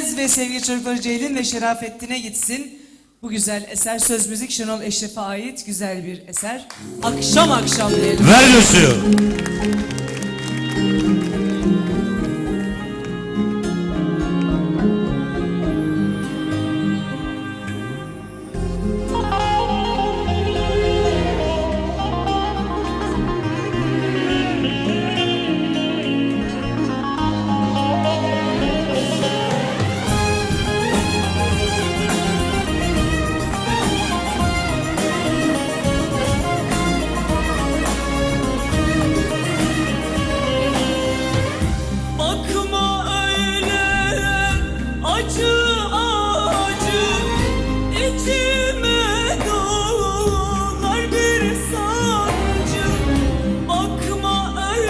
Yetmez ve sevgili çocukları Ceylin ve Şerafettin'e gitsin. Bu güzel eser söz müzik Şenol Eşref'e ait güzel bir eser. Akşam akşam diyelim. Ver Lucio.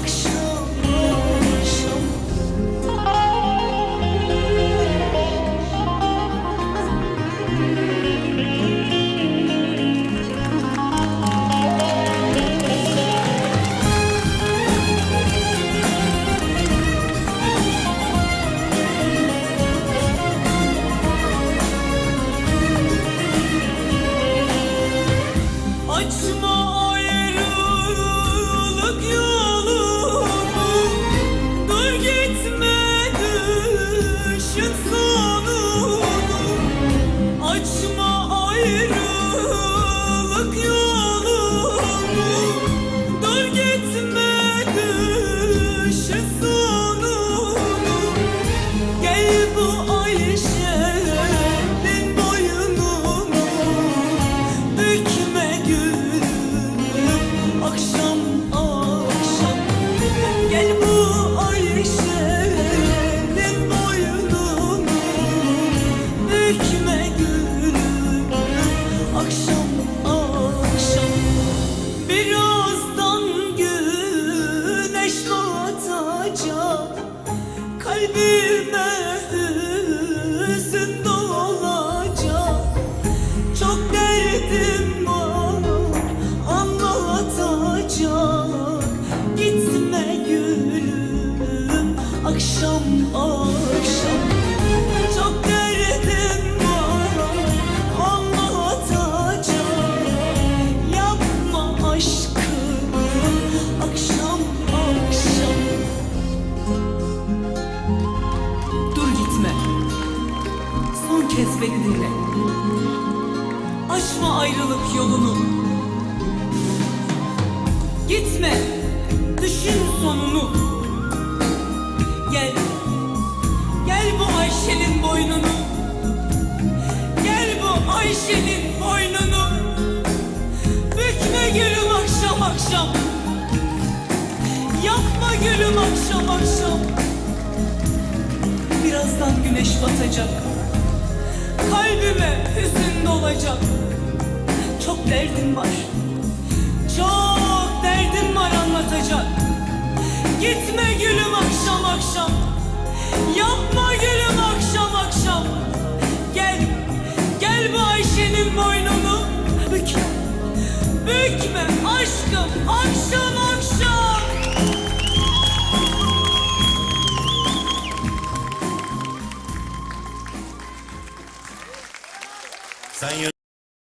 akşam akşam akşam Çok derdim var anlatacak Yapma aşkım akşam akşam Dur gitme. Son kez beni dinle. Aşma ayrılık yolunu. Gitme. Ayşe'nin boynunu. Bükme gülüm akşam akşam. Yapma gülüm akşam akşam. Birazdan güneş batacak. Kalbime hüzün dolacak. Çok derdim var. Çok derdim var anlatacak. Gitme gülüm akşam akşam. Yapma gülüm akşam akşam. Bükme aşkım akşam